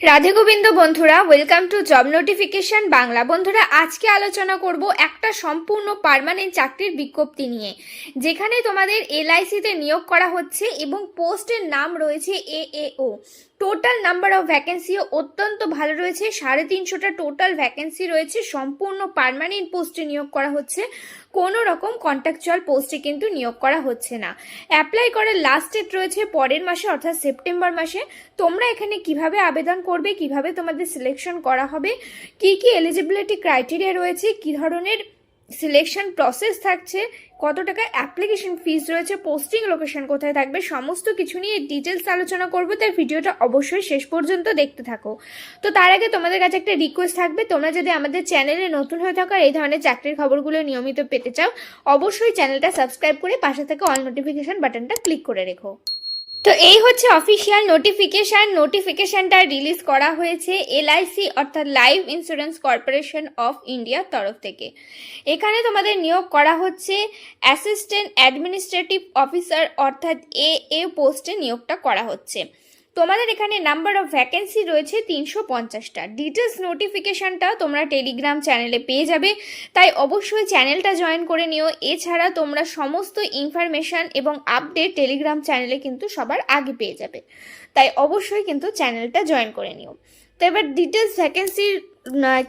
রাধে গোবিন্দ বন্ধুরা welcome to job notification Bangla. বন্ধুরা, আজকে আলোচনা করব একটা সম্পূর্ণ পারমানেন্ট চাকরির বিজ্ঞপ্তি নিয়ে, যেখানে তোমাদের এলআইসিতে নিয়োগ করা হচ্ছে এবং পোস্টের নাম রয়েছে A O total number of ভ্যাকেন্সিও অত্যন্ত ভালো রয়েছে, সাড়ে তিনশোটা টোটাল ভ্যাকেন্সি রয়েছে, সম্পূর্ণ পারমানেন্ট পোস্টে নিয়োগ করা হচ্ছে। কোনো রকম কন্ট্রাকচুয়াল পোস্টে কিন্তু নিয়োগ করা হচ্ছে না। অ্যাপ্লাই করার লাস্ট ডেট রয়েছে পরের মাসে, অর্থাৎ সেপ্টেম্বর মাসে। তোমরা এখানে কীভাবে আবেদন করবে, কীভাবে তোমাদের সিলেকশন করা হবে, কি কি এলিজিবিলিটি ক্রাইটেরিয়া রয়েছে, কি ধরনের সিলেকশন প্রসেস থাকছে কত টাকা অ্যাপ্লিকেশন ফিস রয়েছে পোস্টিং লোকেশন কোথায় থাকবে, সমস্ত কিছু নিয়ে ডিটেলস আলোচনা করব, তাই ভিডিওটা অবশ্যই শেষ পর্যন্ত দেখতে থাকো। তো তার আগে তোমাদের কাছে একটা রিকোয়েস্ট থাকবে, তোমরা যদি আমাদের চ্যানেলে নতুন হয়ে থাকো আর এই ধরনের চাকরির খবরগুলো নিয়মিত পেতে চাও, অবশ্যই চ্যানেলটা সাবস্ক্রাইব করে পাশে থেকে অল নোটিফিকেশন বাটনটা ক্লিক করে রেখো। তো এই হচ্ছে অফিসিয়াল নোটিফিকেশন নোটিফিকেশনটা রিলিজ করা হয়েছে এলআইসি অর্থাৎ লাইফ ইন্স্যুরেন্স কর্পোরেশন অফ ইন্ডিয়ার তরফ থেকে। এখানে তোমাদের নিয়োগ করা হচ্ছে অ্যাসিস্ট্যান্ট অ্যাডমিনিস্ট্রেটিভ অফিসার অর্থাৎ এ এ পোস্টে নিয়োগটা করা হচ্ছে। তোমাদের এখানে নাম্বার অফ ভ্যাকেন্সি রয়েছে তিনশো পঞ্চাশটা। ডিটেলস নোটিফিকেশানটা তোমরা টেলিগ্রাম চ্যানেলে পেয়ে যাবে। তাই অবশ্যই চ্যানেলটা জয়েন করে নিও। এছাড়া তোমরা সমস্ত ইনফরমেশান এবং আপডেট টেলিগ্রাম চ্যানেলে কিন্তু সবার আগে পেয়ে যাবে। তাই অবশ্যই কিন্তু চ্যানেলটা জয়েন করে নিও। তো এবার ডিটেলস ভ্যাকেন্সির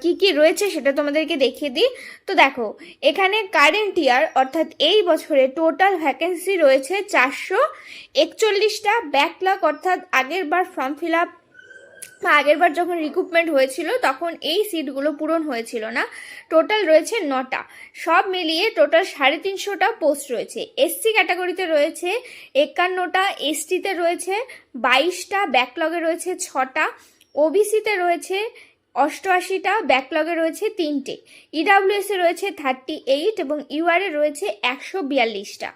কি কি রয়েছে সেটা তোমাদেরকে দেখিয়ে দিই। তো দেখো, এখানে কারেন্ট ইয়ার অর্থাৎ এই বছরে টোটাল ভ্যাকেন্সি রয়েছে চারশো একচল্লিশটা। ব্যাকলগ অর্থাৎ আগের বার ফর্ম ফিল আপ বা আগেরবার যখন রিক্রুটমেন্ট হয়েছিল, তখন এই সিটগুলো পূরণ হয়েছিল না। টোটাল রয়েছে নটা। সব মিলিয়ে টোটাল সাড়ে তিনশোটা পোস্ট রয়েছে। এসসি ক্যাটাগরিতে রয়েছে একান্নটা এসটিতে রয়েছে বাইশটা ব্যাকলগে রয়েছে ছটা। ওবিসিতে রয়েছে অষ্টআশিটা ব্যাকলগে রয়েছে তিনটে। ইডাব্লিউএসে রয়েছে থার্টি এইট এবং ইউআরএ রয়েছে একশো বিয়াল্লিশটা।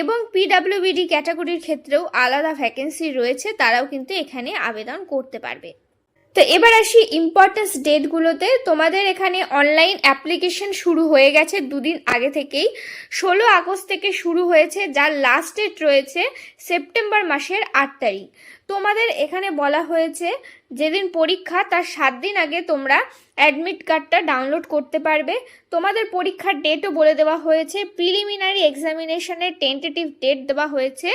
এবং পিডাব্লিউবিডি ক্যাটাগরির ক্ষেত্রেও আলাদা ভ্যাকেন্সি রয়েছে, তারাও কিন্তু এখানে আবেদন করতে পারবে। তো এবার আসি ইম্পর্টেন্স ডেটগুলোতে তোমাদের এখানে অনলাইন অ্যাপ্লিকেশন শুরু হয়ে গেছে দুদিন আগে থেকেই। ষোলো আগস্ট থেকে শুরু হয়েছে, যার লাস্ট ডেট রয়েছে সেপ্টেম্বর মাসের আট তারিখ। তোমাদের এখানে বলা হয়েছে, যেদিন পরীক্ষা, তার সাত দিন আগে তোমরা অ্যাডমিট কার্ডটা ডাউনলোড করতে পারবে। তোমাদের পরীক্ষার ডেটও বলে দেওয়া হয়েছে প্রিলিমিনারি এক্সামিনেশনের টেন্টেটিভ ডেট দেওয়া হয়েছে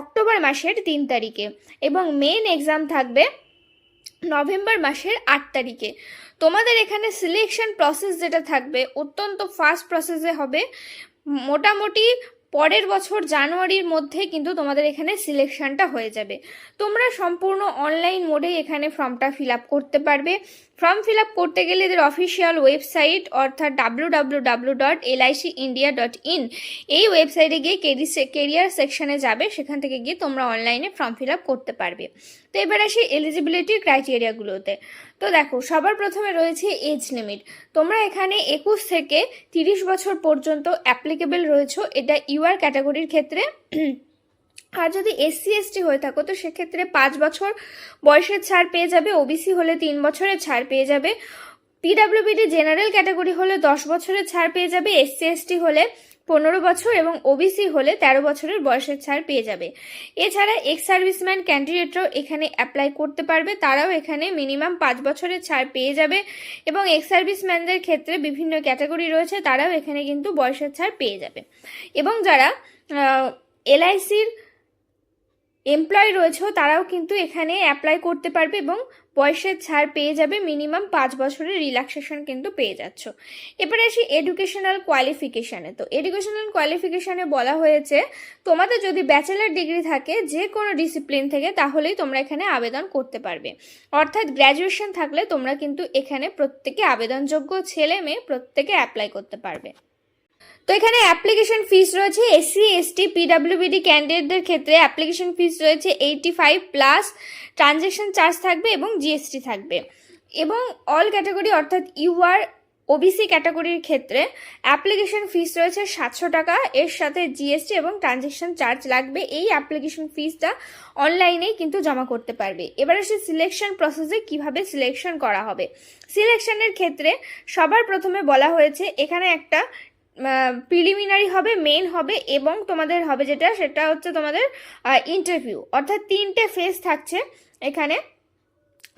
অক্টোবর মাসের তিন তারিখে। এবং মেন এক্সাম থাকবে নভেম্বর মাসের আট তারিখে। তোমাদের এখানে সিলেকশন প্রসেস যেটা থাকবে, অত্যন্ত ফাস্ট প্রসেসে হবে। মোটামুটি পরের বছর জানুয়ারির মধ্যে কিন্তু তোমাদের এখানে সিলেকশনটা হয়ে যাবে। তোমরা সম্পূর্ণ অনলাইন মোডে এখানে ফর্মটা ফিল আপ করতে পারবে। ফর্ম ফিল আপ করতে গেলে এদের অফিসিয়াল ওয়েবসাইট অর্থাৎ W W dot LIC India dot in এই ওয়েবসাইটে গিয়ে কেরি কেরিয়ার সেকশনে যাবে, সেখান থেকে গিয়ে তোমরা অনলাইনে ফর্ম ফিল আপ করতে পারবে। তো এবার আসি এলিজিবিলিটি ক্রাইটেরিয়াগুলোতে তো দেখো, সবার প্রথমে রয়েছে এজ লিমিট তোমরা এখানে একুশ থেকে তিরিশ বছর পর্যন্ত অ্যাপ্লিকেবল রয়েছে। এটা ইউআর ক্যাটাগরির ক্ষেত্রে আর যদি এসসি এসটি হয়ে থাকো, তো সেক্ষেত্রে পাঁচ বছর বয়সের ছাড় পেয়ে যাবে ওবিসি হলে তিন বছরের ছাড় পেয়ে যাবে পিডাব্লিউবিডি জেনারেল ক্যাটাগরি হলে দশ বছরের ছাড় পেয়ে যাবে এসসি এসটি হলে পনেরো বছর এবং ওবিসি হলে তেরো বছরের বয়সের ছাড় পেয়ে যাবে। এছাড়া এক্স সার্ভিসম্যান ক্যান্ডিডেটরাও এখানে অ্যাপ্লাই করতে পারবে, তারাও এখানে মিনিমাম পাঁচ বছরের ছাড় পেয়ে যাবে এবং এক্স সার্ভিসম্যানদের ক্ষেত্রে বিভিন্ন ক্যাটাগরি রয়েছে, তারাও এখানে কিন্তু বয়সের ছাড় পেয়ে যাবে। এবং যারা এলআইসির এমপ্লয় রয়েছে, তারাও কিন্তু এখানে অ্যাপ্লাই করতে পারবে এবং বয়সের ছাড় পেয়ে যাবে মিনিমাম পাঁচ বছরের রিল্যাক্সেশন কিন্তু পেয়ে যাচ্ছ। এবারে আসি এডুকেশনাল কোয়ালিফিকেশানে তো এডুকেশনাল কোয়ালিফিকেশানে বলা হয়েছে, তোমাদের যদি ব্যাচেলার ডিগ্রি থাকে যে কোনো ডিসিপ্লিন থেকে, তাহলেই তোমরা এখানে আবেদন করতে পারবে। অর্থাৎ গ্র্যাজুয়েশন থাকলে তোমরা কিন্তু এখানে প্রত্যেকে আবেদনযোগ্য ছেলে মেয়ে প্রত্যেকে অ্যাপ্লাই করতে পারবে। তো এখানে অ্যাপ্লিকেশন ফিস রয়েছে এসসি এসটি পিডাব্লিউবিডি ক্যান্ডিডেটদের ক্ষেত্রে অ্যাপ্লিকেশন ফিস রয়েছে eighty five plus transaction charge থাকবে এবং জিএসটি থাকবে। এবং অল ক্যাটাগরি অর্থাৎ ইউআর ওবিসি ক্যাটাগরির ক্ষেত্রে অ্যাপ্লিকেশন ফিস রয়েছে সাতশো টাকা, এর সাথে জিএসটি এবং ট্রানজ্যাকশন চার্জ লাগবে। এই অ্যাপ্লিকেশন ফিসটা অনলাইনেই কিন্তু জমা করতে পারবে। এবার আসে সিলেকশন প্রসেসে কীভাবে সিলেকশন করা হবে। সিলেকশনের ক্ষেত্রে সবার প্রথমে বলা হয়েছে, এখানে একটা প্রিলিমিনারি হবে মেন হবে এবং তোমাদের হবে যেটা, সেটা হচ্ছে তোমাদের ইন্টারভিউ অর্থাৎ তিনটে ফেজ থাকছে এখানে।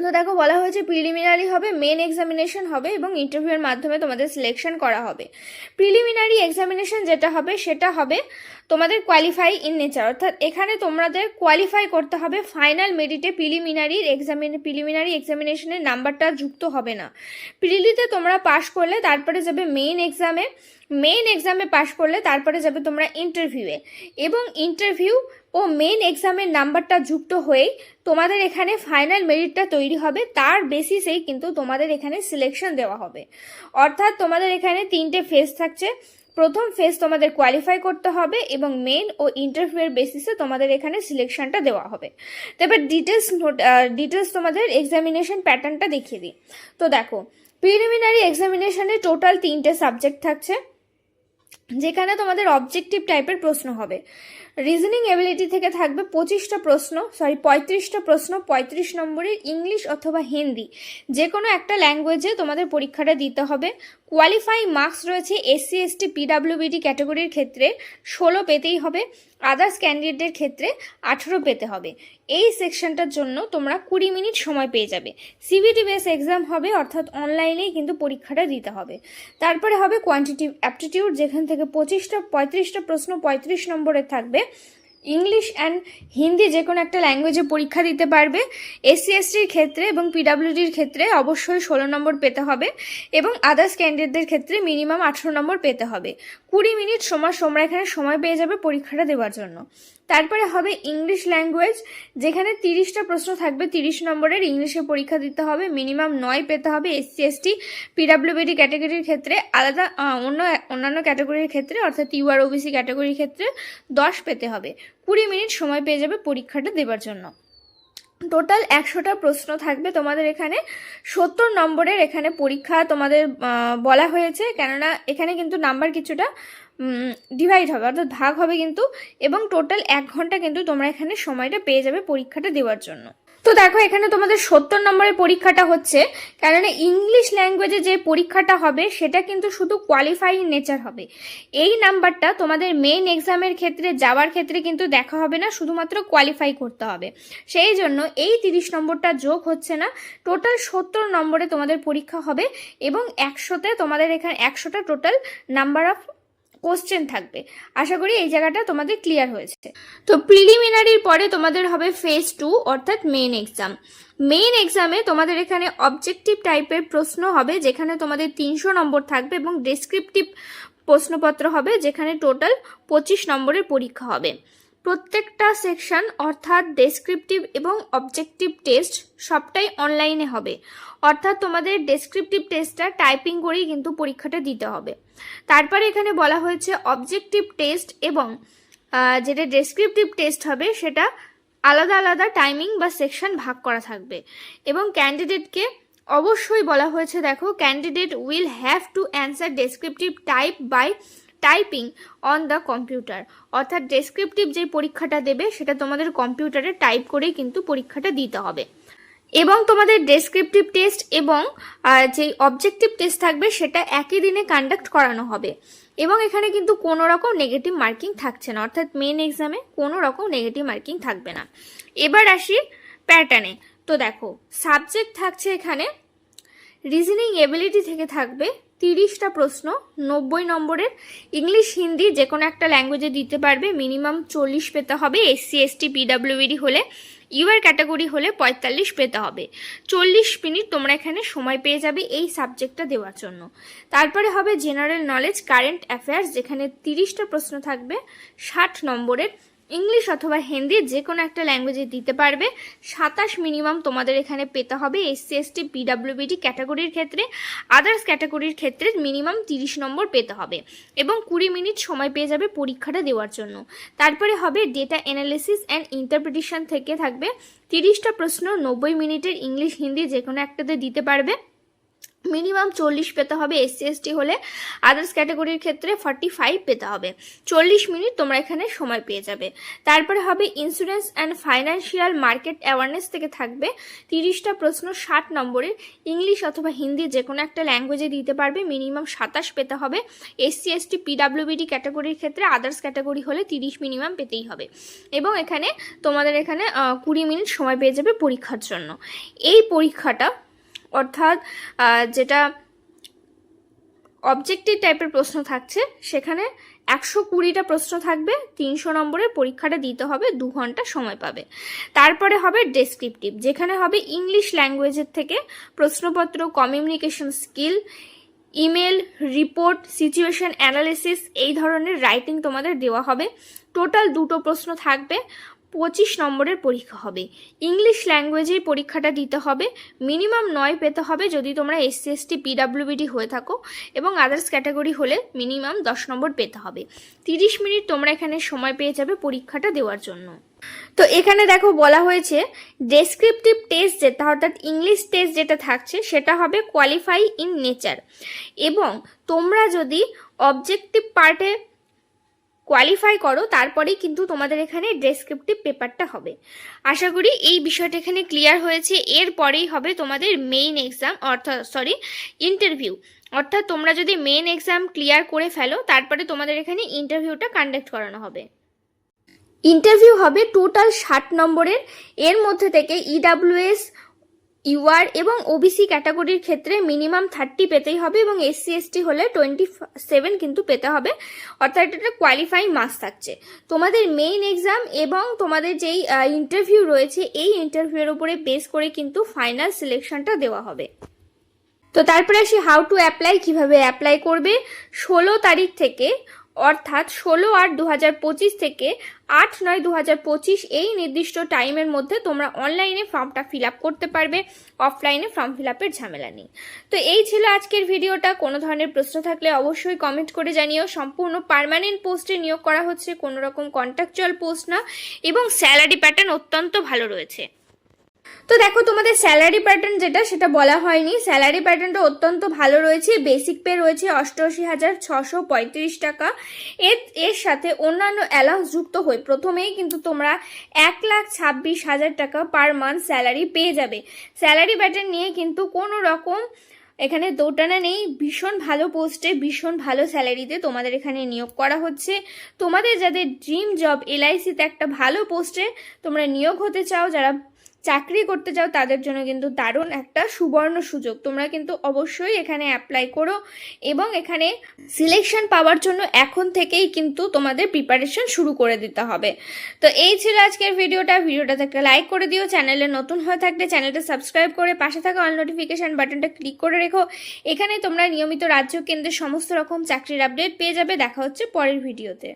তো দেখো, বলা হয়েছে প্রিলিমিনারি হবে মেন এক্সামিনেশন হবে এবং ইন্টারভিউয়ের মাধ্যমে তোমাদের সিলেকশন করা হবে। প্রিলিমিনারি এক্সামিনেশন যেটা হবে, সেটা হবে তোমাদের কোয়ালিফাই ইন নেচার অর্থাৎ এখানে তোমাদের কোয়ালিফাই করতে হবে ফাইনাল মেরিটে প্রিলিমিনারির এক্সামিন প্রিলিমিনারি এক্সামিনেশনের নাম্বারটা যুক্ত হবে না। প্রিলিতে তোমরা পাশ করলে তারপরে যাবে মেইন এক্সামে মেইন এক্সামে পাশ করলে তারপরে যাবে তোমরা ইন্টারভিউয়ে এবং ইন্টারভিউ ও মেইন এক্সামের নাম্বারটা যুক্ত হয়েই তোমাদের এখানে ফাইনাল মেরিটটা তৈরি হবে, তার বেসিসেই কিন্তু তোমাদের এখানে সিলেকশন দেওয়া হবে। অর্থাৎ তোমাদের এখানে তিনটে ফেজ থাকছে প্রথম ফেজ তোমাদের কোয়ালিফাই করতে হবে এবং মেন ও ইন্টারভিউয়ের বেসিসে তোমাদের এখানে সিলেকশনটা দেওয়া হবে। তো এবার ডিটেলস ডিটেলস তোমাদের এক্সামিনেশন প্যাটার্নটা দেখিয়ে দিই। তো দেখো প্রিলিমিনারি এক্সামিনেশনে টোটাল তিনটে সাবজেক্ট থাকছে, যেখানে তোমাদের অবজেক্টিভ টাইপের প্রশ্ন হবে। রিজনিং এবিলিটি থেকে থাকবে পঁচিশটা প্রশ্ন সরি পঁয়ত্রিশটা প্রশ্ন, পঁয়ত্রিশ নম্বরের ইংলিশ অথবা হিন্দি। যে কোনো একটা ল্যাঙ্গুয়েজে তোমাদের পরীক্ষাটা দিতে হবে। কোয়ালিফাইং মার্কস রয়েছে এসসি এসটি পিডাব্লিউবিডি ক্যাটাগরির ক্ষেত্রে, ষোলো পেতেই হবে। আদার্স ক্যান্ডিডেটের ক্ষেত্রে, আঠেরো পেতে হবে। এই সেকশনটার জন্য তোমরা কুড়ি মিনিট সময় পেয়ে যাবে। সিবিটি বেস এক্সাম হবে, অর্থাৎ অনলাইনেই কিন্তু পরীক্ষাটা দিতে হবে। তারপরে হবে কোয়ান্টিটিভ অ্যাপটিটিউড যেখান থেকে পঁচিশটা, পঁয়ত্রিশটা প্রশ্ন পঁয়ত্রিশ নম্বরের থাকবে। ইংলিশ অ্যান্ড হিন্দি যে কোনো একটা ল্যাঙ্গুয়েজে পরীক্ষা দিতে পারবে। এসসি এসটির ক্ষেত্রে এবং পিডাব্লিউডির ক্ষেত্রে অবশ্যই ষোলো নম্বর পেতে হবে এবং আদার্স ক্যান্ডিডেটদের ক্ষেত্রে মিনিমাম আঠেরো নম্বর পেতে হবে। কুড়ি মিনিট সময় সোমরা এখানে সময় পেয়ে যাবে পরীক্ষাটা দেওয়ার জন্য। তারপরে হবে ইংলিশ ল্যাঙ্গুয়েজ যেখানে তিরিশটা প্রশ্ন থাকবে, তিরিশ নম্বরের ইংলিশে পরীক্ষা দিতে হবে মিনিমাম নয় পেতে হবে এসসি এসটি পিডাব্লিউবিডি ক্যাটাগরির ক্ষেত্রে, আলাদা অন্য অন্যান্য ক্যাটাগরির ক্ষেত্রে, অর্থাৎ ইউআর ওবিসি ক্যাটাগরির ক্ষেত্রে দশ পেতে হবে। কুড়ি মিনিট সময় পেয়ে যাবে পরীক্ষাটা দেবার জন্য। টোটাল একশোটা প্রশ্ন থাকবে তোমাদের এখানে। সত্তর নম্বরের এখানে পরীক্ষা তোমাদের বলা হয়েছে, কেননা এখানে কিন্তু নাম্বার কিছুটা ডিভাইড হবে, অর্থাৎ ভাগ হবে কিন্তু এবং টোটাল এক ঘণ্টা কিন্তু তোমরা এখানে সময়টা পেয়ে যাবে পরীক্ষাটা দেওয়ার জন্য। তো দেখো, এখানে তোমাদের সত্তর নম্বরের পরীক্ষাটা হচ্ছে, কেননা ইংলিশ ল্যাঙ্গুয়েজে যে পরীক্ষাটা হবে, সেটা কিন্তু শুধু কোয়ালিফাইং নেচার হবে। এই নাম্বারটা তোমাদের মেইন এক্সামের ক্ষেত্রে যাওয়ার ক্ষেত্রে কিন্তু দেখা হবে না, শুধুমাত্র কোয়ালিফাই করতে হবে। সেই জন্য এই তিরিশ নম্বরটা যোগ হচ্ছে না টোটাল সত্তর নম্বরে তোমাদের পরীক্ষা হবে এবং একশোতে তোমাদের এখানে, একশোটা টোটাল নাম্বার অফ কোশ্চেন থাকবে। আশা করি এই জায়গাটা তোমাদের ক্লিয়ার হয়েছে। তো প্রিলিমিনারির পরে তোমাদের হবে ফেজ টু অর্থাৎ মেইন এক্সাম মেইন এক্সামে তোমাদের এখানে অবজেক্টিভ টাইপের প্রশ্ন হবে, যেখানে তোমাদের তিনশো নম্বর থাকবে এবং ডেসক্রিপটিভ প্রশ্নপত্র হবে, যেখানে টোটাল পঁচিশ নম্বরের পরীক্ষা হবে। প্রত্যেকটা সেকশন অর্থাৎ ডেসক্রিপটিভ এবং অবজেক্টিভ টেস্ট সবটাই অনলাইনে হবে। অর্থাৎ তোমাদের ডেসক্রিপটিভ টেস্টটা টাইপিং করেই কিন্তু পরীক্ষাটা দিতে হবে। তারপরে এখানে বলা হয়েছে অবজেক্টিভ টেস্ট এবং যেটা ডেসক্রিপটিভ টেস্ট হবে সেটা আলাদা আলাদা টাইমিং বা সেকশন ভাগ করা থাকবে। এবং ক্যান্ডিডেটকে অবশ্যই বলা হয়েছে, দেখো candidate will have to answer descriptive type by typing on the computer অর্থাৎ ডেসক্রিপটিভ যে পরীক্ষাটা দেবে, সেটা তোমাদের কম্পিউটারে টাইপ করেই কিন্তু পরীক্ষাটা দিতে হবে। এবং তোমাদের ডেসক্রিপটিভ টেস্ট এবং যে অবজেক্টিভ টেস্ট থাকবে, সেটা একই দিনে কন্ডাক্ট করানো হবে। এবং এখানে কিন্তু কোনো রকম নেগেটিভ মার্কিং থাকছে না। অর্থাৎ মেন এক্সামে কোনো রকম নেগেটিভ মার্কিং থাকবে না। এবার আসি প্যাটার্নে তো দেখো সাবজেক্ট থাকছে এখানে রিজনিং এবিলিটি থেকে থাকবে তিরিশটা প্রশ্ন, নব্বই নম্বরের ইংলিশ, হিন্দি যে কোনো একটা ল্যাঙ্গুয়েজে দিতে পারবে। মিনিমাম চল্লিশ পেতে হবে এসসি এসটি পিডাব্লিউডি হলে। ইউআর ক্যাটাগরি হলে পঁয়তাল্লিশ পেতে হবে। চল্লিশ মিনিট তোমরা এখানে সময় পেয়ে যাবে এই সাবজেক্টটা দেওয়ার জন্য। তারপরে হবে জেনারেল নলেজ কারেন্ট অ্যাফেয়ার্স যেখানে তিরিশটা প্রশ্ন থাকবে, ষাট নম্বরের ইংলিশ অথবা হিন্দি যে কোনো একটা ল্যাঙ্গুয়েজে দিতে পারবে। সাতাশ মিনিমাম তোমাদের এখানে পেতে হবে এসসি এসটি পিডাব্লিউবিডি ক্যাটাগরির ক্ষেত্রে। আদার্স ক্যাটাগরির ক্ষেত্রে মিনিমাম তিরিশ নম্বর পেতে হবে এবং কুড়ি মিনিট সময় পেয়ে যাবে পরীক্ষাটা দেওয়ার জন্য। তারপরে হবে ডেটা অ্যানালিসিস অ্যান্ড ইন্টারপ্রিটেশন থেকে থাকবে। তিরিশটা প্রশ্ন নব্বই মিনিটের ইংলিশ, হিন্দি যে কোনো একটাতে দিতে পারবে। মিনিমাম চল্লিশ পেতে হবে এসসি এসটি হলে। আদার্স ক্যাটাগরির ক্ষেত্রে ফর্টি ফাইভ পেতে হবে। চল্লিশ মিনিট তোমরা এখানে সময় পেয়ে যাবে। তারপরে হবে insurance and financial market awareness থেকে থাকবে। তিরিশটা প্রশ্ন ষাট নম্বরের। ইংলিশ অথবা হিন্দি যে কোনো একটা ল্যাঙ্গুয়েজে দিতে পারবে। মিনিমাম সাতাশ পেতে হবে। এসসি এসটি পিডাব্লিউবিডি ক্যাটাগরির ক্ষেত্রে আদার্স ক্যাটাগরি হলে তিরিশ মিনিমাম পেতেই হবে। এবং এখানে তোমাদের এখানে কুড়ি মিনিট সময় পেয়ে যাবে পরীক্ষার জন্য। এই পরীক্ষাটা অর্থাৎ যেটা অবজেক্টিভ টাইপের প্রশ্ন থাকছে, সেখানে একশো কুড়িটা প্রশ্ন থাকবে, তিনশো নম্বরের পরীক্ষাটা দিতে হবে, দু ঘণ্টা সময় পাবে। তারপরে হবে ডেসক্রিপটিভ যেখানে হবে ইংলিশ ল্যাঙ্গুয়েজের থেকে প্রশ্নপত্র communication skill email report situation analysis এই ধরনের রাইটিং তোমাদের দেওয়া হবে। টোটাল দুটো প্রশ্ন থাকবে পঁচিশ নম্বরের পরীক্ষা হবে। ইংলিশ ল্যাঙ্গুয়েজেই পরীক্ষাটা দিতে হবে। মিনিমাম নয় পেতে হবে যদি তোমরা এসসি এসটি পিডাব্লিউবিডি হয়ে থাকো এবং আদার্স ক্যাটাগরি হলে মিনিমাম দশ নম্বর পেতে হবে। তিরিশ মিনিট তোমরা এখানে সময় পেয়ে যাবে পরীক্ষাটা দেওয়ার জন্য। তো এখানে দেখো বলা হয়েছে ডেসক্রিপটিভ টেস্ট যেটা, অর্থাৎ ইংলিশ টেস্ট যেটা থাকছে, সেটা হবে কোয়ালিফাই ইন নেচার এবং তোমরা যদি অবজেক্টিভ পার্টে কোয়ালিফাই করো, তারপরেই কিন্তু তোমাদের এখানে ডেসক্রিপটিভ পেপারটা হবে। আশা করি এই বিষয়টা এখানে ক্লিয়ার হয়েছে। এরপরেই হবে তোমাদের মেইন এক্সাম অর্থাৎ সরি ইন্টারভিউ অর্থাৎ তোমরা যদি মেইন এক্সাম ক্লিয়ার করে ফেলো, তারপরে তোমাদের এখানে ইন্টারভিউটা কন্ডাক্ট করানো হবে। ইন্টারভিউ হবে টোটাল ষাট নম্বরের। এর মধ্যে থেকে E ইডাব্লিউএস ইউআর এবং ওবিসি ক্যাটাগরির ক্ষেত্রে মিনিমাম থার্টি পেতেই হবে এবং এসসি, এসটি হলে টোয়েন্টি সেভেন কিন্তু পেতে হবে। অর্থাৎ এটা কোয়ালিফাইং মার্কস থাকছে। তোমাদের মেইন এক্সাম এবং তোমাদের যেই ইন্টারভিউ রয়েছে, এই ইন্টারভিউয়ের উপরে বেস করে কিন্তু ফাইনাল সিলেকশনটা দেওয়া হবে। তো তারপরে আসি হাউ টু অ্যাপ্লাই কীভাবে অ্যাপ্লাই করবে। ষোলো তারিখ থেকে অর্থাৎ ষোলো আট দু হাজার পঁচিশ থেকে আট নয় দু হাজার পঁচিশ এই নির্দিষ্ট টাইমের মধ্যে তোমরা অনলাইনে ফর্মটা ফিল আপ করতে পারবে, অফলাইনে ফর্ম ফিল আপের ঝামেলা নেই। তো এই ছিল আজকের ভিডিওটা। কোনো ধরনের প্রশ্ন থাকলে অবশ্যই কমেন্ট করে জানিও। সম্পূর্ণ পার্মানেন্ট পোস্টে নিয়োগ করা হচ্ছে, কোনো রকম কন্ট্রাকচুয়াল পোস্ট না। এবং স্যালারি প্যাটার্ন অত্যন্ত ভালো রয়েছে। তো দেখো তোমাদের স্যালারি প্যাটার্ন যেটা, সেটা বলা হয়নি। স্যালারি প্যাটার্নটা অত্যন্ত ভালো রয়েছে। বেসিক পে রয়েছে অষ্টআশি হাজার ছশো পঁয়ত্রিশ টাকা। এর এর সাথে অন্যান্য অ্যালাউন্স যুক্ত হয়ে। প্রথমেই কিন্তু তোমরা এক লাখ ছাব্বিশ হাজার টাকা পার মান্থ স্যালারি পেয়ে যাবে। স্যালারি প্যাটার্ন নিয়ে কিন্তু কোনো রকম এখানে দোটানা নেই। ভীষণ ভালো পোস্টে ভীষণ ভালো স্যালারিতে তোমাদের এখানে নিয়োগ করা হচ্ছে। তোমাদের যাদের ড্রিম জব এলআইসিতে একটা ভালো পোস্টে তোমরা নিয়োগ হতে চাও, যারা চাকরি করতে চাও তাদের জন্য কিন্তু দারুণ একটা সুবর্ণ সুযোগ। তোমরা কিন্তু অবশ্যই এখানে অ্যাপ্লাই করো এবং এখানে সিলেকশন পাওয়ার জন্য এখন থেকেই কিন্তু তোমাদের প্রিপারেশন শুরু করে দিতে হবে। তো এই ছিল আজকের ভিডিওটা। ভিডিওটাতে একটা লাইক করে দিও। চ্যানেলে নতুন হয়ে থাকলে চ্যানেলটা সাবস্ক্রাইব করে পাশে থাকা অল নোটিফিকেশান বাটনটা ক্লিক করে রেখো। এখানে তোমরা নিয়মিত রাজ্য কেন্দ্রের সমস্ত রকম চাকরির আপডেট পেয়ে যাবে। দেখা হচ্ছে পরের ভিডিওতে।